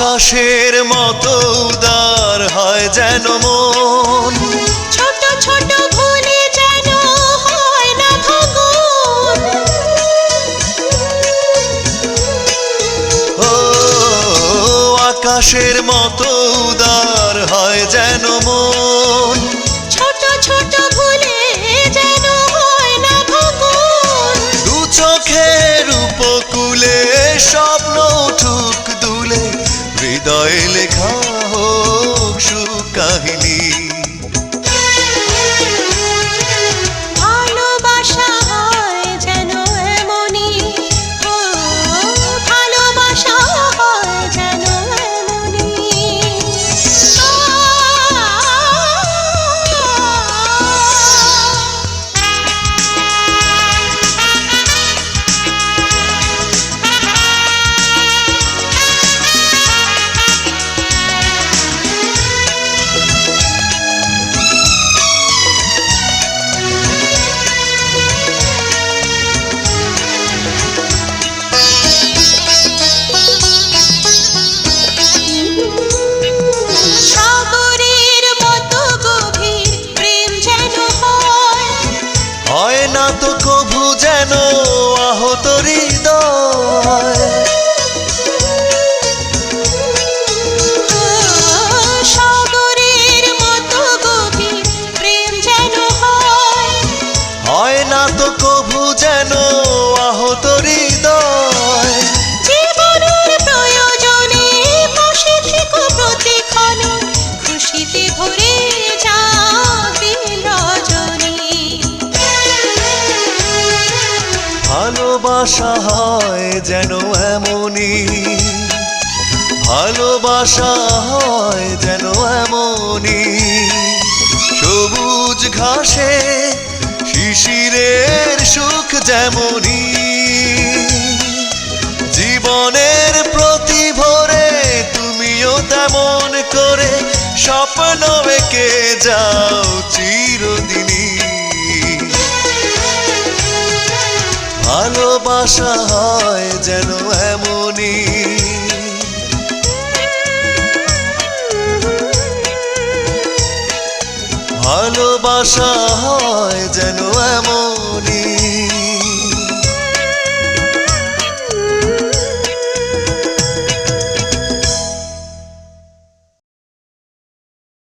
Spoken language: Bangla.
আকাশের মতো উদার হয় যেন মন। ছোট ছোট ভুলে যেন হয় না ভগন। ও আকাশের মতো উদার হয় যেন মন। ছোট ছোট ভুলে যেন হয় না ভগন। দু চোখের উপকূলে দুলে হৃদয়ে লেখা হোক সুকাহিনী হয় না তো কভু যেন ভালোবাসা হয় যেন এমনই। ভালোবাসা হয় যেন এমনই। সবুজ ঘাসে শিশিরের সুখ যেমনই। জীবনের প্রতি ভোরে তুমিও তেমন করে স্বপ্ন এঁকে যাও ভালোবাসা হয় যেন এমনই। ভালোবাসা হয় যেন এমন